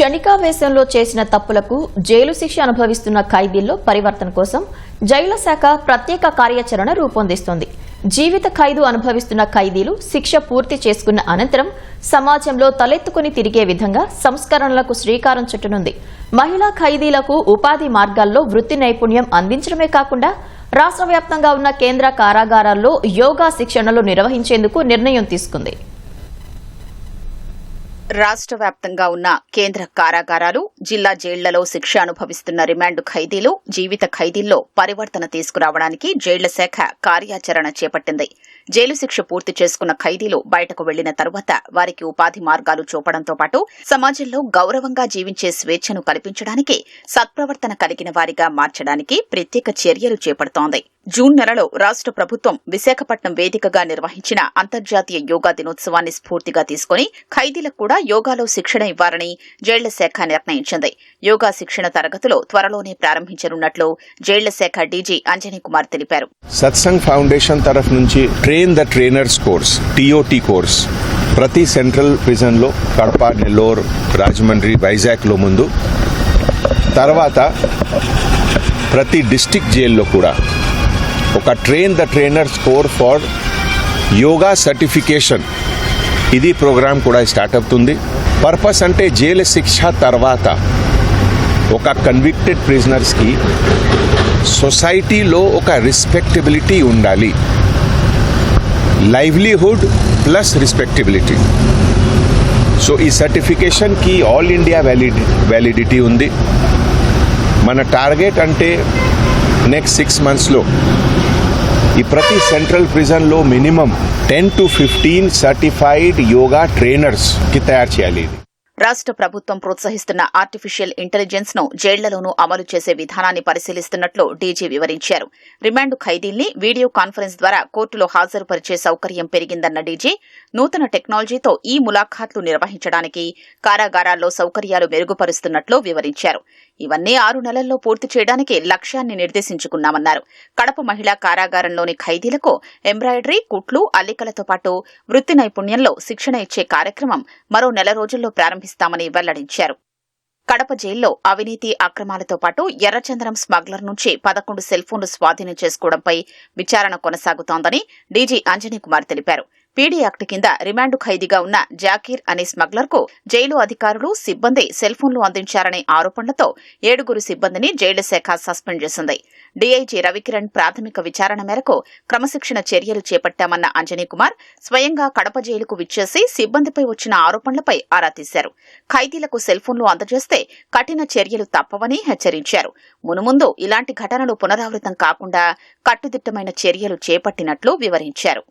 క్షణికావేశంలో చేసిన తప్పులకు జైలు శిక్ష అనుభవిస్తున్న ఖైదీల్లో పరివర్తన కోసం జైళ్ళ శాఖ ప్రత్యేక కార్యాచరణ రూపొందిస్తోంది. జీవిత ఖైదు అనుభవిస్తున్న ఖైదీలు శిక్ష పూర్తి చేసుకున్న అనంతరం సమాజంలో తలెత్తుకుని తిరిగే విధంగా సంస్కరణలకు శ్రీకారం చుట్టనుంది. మహిళా ఖైదీలకు ఉపాధి మార్గాల్లో వృత్తి నైపుణ్యం అందించడమే కాకుండా రాష్ట్ర వ్యాప్తంగా ఉన్న కేంద్ర కారాగారాల్లో యోగా శిక్షణలు నిర్వహించేందుకు నిర్ణయం తీసుకుంది. రాష్ట్ర వ్యాప్తంగా ఉన్న కేంద్ర కారాగారాలు జిల్లా జైళ్ళలో శిక్ష అనుభవిస్తున్న రిమాండ్ ఖైదీలు జీవిత ఖైదీల్లో పరివర్తన తీసుకురావడానికి జైళ్ళ శాఖ కార్యాచరణ చేపట్టింది. జైలు శిక్ష పూర్తి చేసుకున్న ఖైదీలు బయటకు వెళ్ళిన తర్వాత వారికి ఉపాధి మార్గాలు చూపడంతో పాటు సమాజంలో గౌరవంగా జీవించే స్వేచ్ఛను కల్పించడానికి సత్ప్రవర్తన కలిగిన వారిగా మార్చడానికి ప్రత్యేక చర్యలు చేపడుతోంది. జూన్ నెలలో రాష్ట్ర ప్రభుత్వం విశాఖపట్నం వేదికగా నిర్వహించిన అంతర్జాతీయ యోగా దినోత్సవాన్ని స్ఫూర్తిగా తీసుకుని ఖైదీలకు కూడా యోగాలో శిక్షణ ఇవ్వాలని జైళ్ళ శాఖ నిర్ణయించింది. యోగా శిక్షణ తరగతులు త్వరలోనే ప్రారంభించనున్నట్లు జైళ్ళ శాఖ డీజీ అంజనీ కుమార్ తెలిపారు. సత్సంగ్ ఫౌండేషన్ తరఫు నుంచి train the trainers course TOT course. ప్రతి సెంట్రల్ ప్రిజన్లో కడప నెల్లూరు రాజమండ్రి వైజాగ్లో ముందు. తర్వాత ప్రతి డిస్టిక్ జైల్లో కూడా ఒక train the trainers course for yoga certification ఇది ప్రోగ్రాం కూడా స్టార్ట్ అవుతుంది పర్పస్ అంటే జైలు శిక్ష తర్వాత ఒక కన్విక్టెడ్ ప్రిజనర్స్కి సొసైటీలో ఒక రెస్పెక్టబిలిటీ ఉండాలి. లైవ్లీహుడ్ ప్లస్ రెస్పెక్టబిలిటీ సో ఈ సర్టిఫికేషన్కి ఆల్ ఇండియా వ్యాలిడి వ్యాలిడిటీ ఉంది. మన టార్గెట్ అంటే నెక్స్ట్ సిక్స్ మంత్స్లో ఈ ప్రతి central ప్రిజన్లో minimum ten to fifteen certified yoga ట్రైనర్స్కి తయారు చేయాలి ఇది. రాష్ట్ర ప్రభుత్వం ప్రోత్సహిస్తున్న ఆర్టిఫిషియల్ ఇంటెలిజెన్స్ను జైళ్ళలోనూ అమలు చేసే విధానాన్ని పరిశీలిస్తున్నట్లు డీజీ వివరించారు. రిమాండ్ ఖైదీల్ని వీడియో కాన్ఫరెన్స్ ద్వారా కోర్టులో హాజరుపరిచే సౌకర్యం పెరిగిందన్న డీజీ నూతన టెక్నాలజీతో ఈ ములాఖాట్లు నిర్వహించడానికి కారాగారాల్లో సౌకర్యాలు మెరుగుపరుస్తున్నట్లు వివరించారు. ఇవన్నీ ఆరు నెలల్లో పూర్తి చేయడానికి లక్ష్యాన్ని నిర్దేశించుకున్నామన్నారు. కడప మహిళా కారాగారంలోని ఖైదీలకు ఎంబ్రాయిడరీ కుట్లు అల్లికలతో పాటు వృత్తి నైపుణ్యంలో శిక్షణ ఇచ్చే కార్యక్రమం మరో నెల రోజుల్లో ప్రారంభిస్తామని వెల్లడించారు. కడప జైల్లో అవినీతి అక్రమాలతో పాటు ఎర్రచందనం స్మగ్లర్ నుంచి పదకొండు సెల్ఫోన్లు స్వాధీనం చేసుకోవడంపై విచారణ కొనసాగుతోందని డీజీ అంజనీ కుమార్ తెలిపారు. పీడీ యాక్ట్ కింద రిమాండ్ ఖైదీగా ఉన్న జాకీర్ అనే స్మగ్లర్కు జైలు అధికారులు సిబ్బంది సెల్ఫోన్లు అందించారనే ఆరోపణలతో ఏడుగురు సిబ్బందిని జైలు శాఖ సస్పెండ్ చేసింది. డీఐజీ రవికిరణ్ ప్రాథమిక విచారణ మేరకు క్రమశిక్షణ చర్యలు చేపట్టామన్న అంజనీ కుమార్ స్వయంగా కడప జైలుకు విచ్చేసి సిబ్బందిపై వచ్చిన ఆరోపణలపై ఆరా తీశారు. ఖైదీలకు సెల్ ఫోన్లు అందజేస్తే కఠిన చర్యలు తప్పవని హెచ్చరించారు. మునుముందు ఇలాంటి ఘటనలు పునరావృతం కాకుండా కట్టుదిట్టమైన చర్యలు చేపట్టినట్లు వివరించారు.